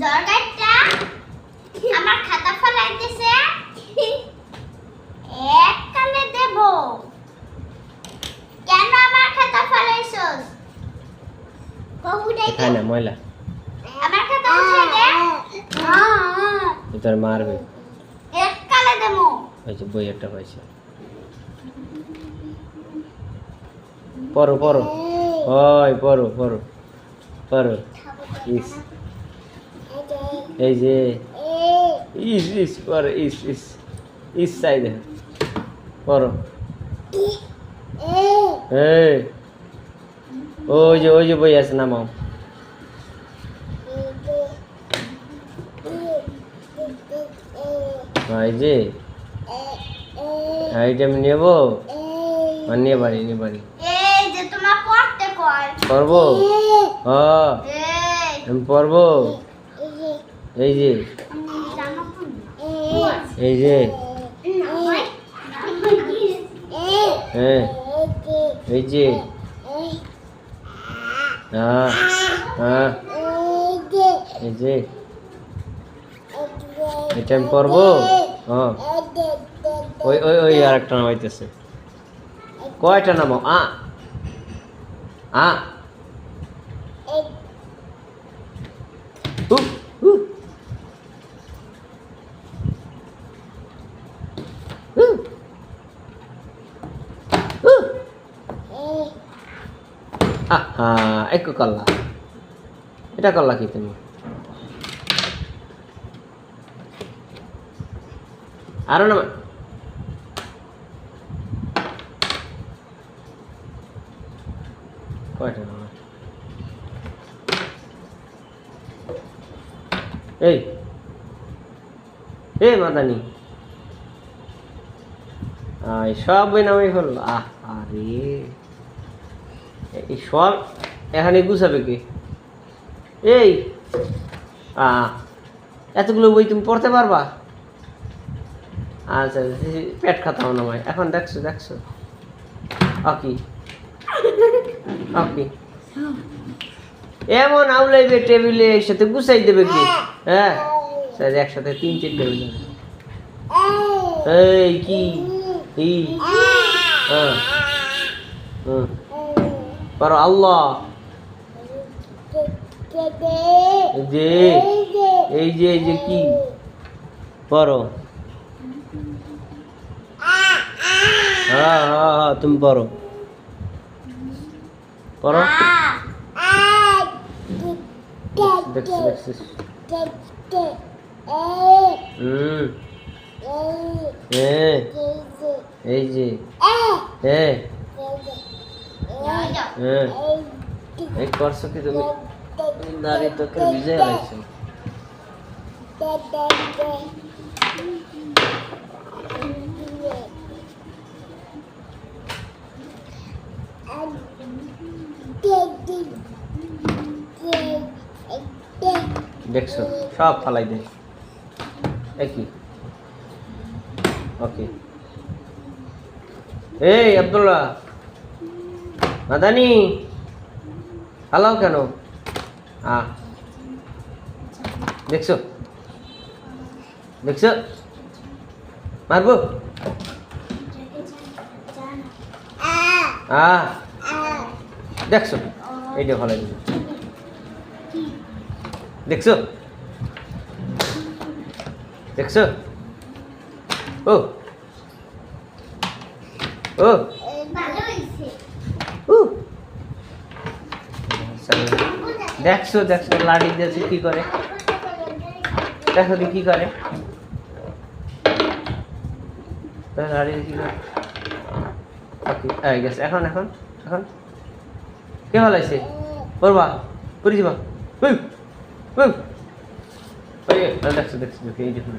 জর্গাইটা আমার খাতা ফলাইতেছে। এক দেব। কেন আমার খাতা ফলাইছস? ময়লা। আমার খাতা দে। তোর মারবে এক কালে দেবো। ওই যে বই একটা পাইছে। পড়ো পড়ো। ওই পড়ো পড়ো পড়ো। ইস। এই যে ইস ইস পড়ো ইস ইস ইস সাইডে। পড়ো এই ওই যে ওই যে বই আছে নামাও। এই যে এইটা আমি নেব নিয়ে বাড়ি নিয়ে বাড়ি। পড়ব? হ্যাঁ আমি পড়ব? এই যে। এই যে। হ্যাঁ। এই যে। হ্যাঁ হ্যাঁ এই যে। আমি হ্যাঁ ওই ওই ওই নামাইতেছে। কয়টা নামাও? আ। কি তুমি? আরও না কয়টা নামা এই এ মাদানি। সব বই নামাই ফেলল। আহ, আরে। এই সব এখানে গুছাবে কি? এই এতগুলো বই তুমি পড়তে পারবা? আচ্ছা পেট খাতাম নামায় এখন দেখছ দেখছ? আকি আকি এমন আউলাইবে টেবিলে একসাথে গুছাই দেবে কি? হ্যাঁ? একসাথে তিন তিন টেবিল এই, কি? এই হ্যাঁ হুম পারো আল্লাহ যে এই যে এই যে কি পড়ো হ্যাঁ হ্যাঁ হ্যাঁ তুমি পড়ো পড়ো দেখছি দেখছি হুম এই যে হ্যাঁ হ্যাঁ। এই করছ কি তুমি তোকে দেখছ? সব ফালাই দে। একই। ওকে। এই আব্দুল্লাহ। মাদানি, হালাও কেন? আ, দেখছ? দেখছ? মারবো? আ, দেখছ? এইটা ভালো দেখছ? দেখছ? ও ও ভালো হইছে ও দেখছ দেখছ, লাড়ি দিয়েছে, কি করে? দেখো দি কি করে। লাড়ি গেছে। এখন এখন এখন। কে ভালাইছে করবা করে যাবা। হুম হুম দেখছ দেখছ, দেখো, এই দেখুন